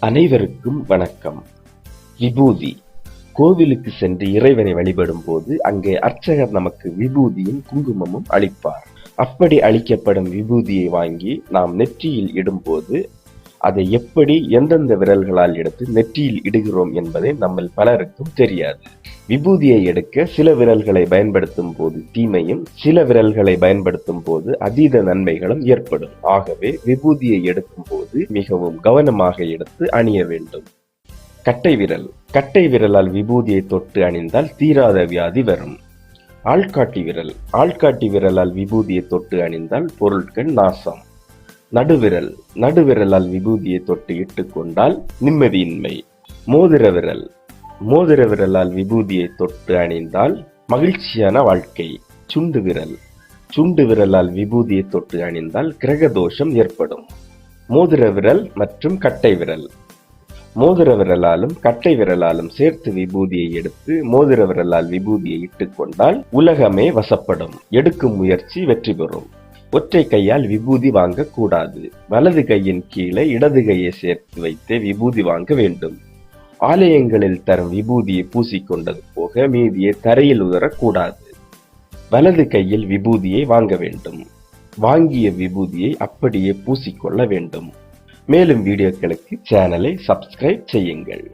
அனைவருக்கும் வணக்கம். விபூதி. கோவிலுக்கு சென்று இறைவனை வழிபடும் போது அங்கே அர்ச்சகர் நமக்கு விபூதியும் குங்குமமும் அளிப்பார். அப்படி அளிக்கப்படும் விபூதியை வாங்கி நாம் நெற்றியில் இடும்போது அதை எப்படி எந்தெந்த விரல்களால் எடுத்து நெற்றியில் இடுகிறோம் என்பதை நம்மில் பலருக்கும் தெரியாது. விபூதியை எடுக்க சில விரல்களை பயன்படுத்தும் போது தீமையும் சில விரல்களை பயன்படுத்தும் போது அதீத நன்மைகளும் ஏற்படும். ஆகவே விபூதியை எடுக்கும் போது மிகவும் கவனமாக எடுத்து அணிய வேண்டும். கட்டை விரல். கட்டை விரலால் விபூதியை தொட்டு அணிந்தால் தீராத வியாதி வரும். ஆள்காட்டி விரல். ஆள்காட்டி விரலால் விபூதியை தொட்டு அணிந்தால் பொருட்கள் நாசம். நடுவிரல். நடுவிரலால் விபூதியை தொட்டு இட்டுக்கொண்டால் நிம்மதியின்மை. மோதிர விரல் மோதிர விரலால் விபூதியை தொட்டு அணிந்தால் மகிழ்ச்சியான வாழ்க்கை. சுண்டு விரல் சுண்டு விரலால் விபூதியை தொட்டு அணிந்தால் கிரக தோஷம் ஏற்படும். மோதிர விரல் மற்றும் கட்டை விரல் மோதிர விரலாலும் கட்டை விரலாலும் சேர்த்து விபூதியை எடுத்து மோதிர விரலால் விபூதியை இட்டுக்கொண்டால் உலகமே வசப்படும். எடுக்கும் முயற்சி வெற்றி பெறும். ஒற்றை கையால் விபூதி வாங்கக்கூடாது. வலது கையின் கீழே இடது கையை சேர்த்து வைத்தே விபூதி வாங்க வேண்டும். ஆலயங்களில் தரும் விபூதியை பூசிக்கொண்டது போக மீதியை தரையில் உதறக்கூடாது. வலது கையில் விபூதியை வாங்க வேண்டும். வாங்கிய விபூதியை அப்படியே பூசிக்கொள்ள வேண்டும். மேலும் வீடியோக்களுக்கு சேனலை சப்ஸ்கிரைப் செய்யுங்கள்.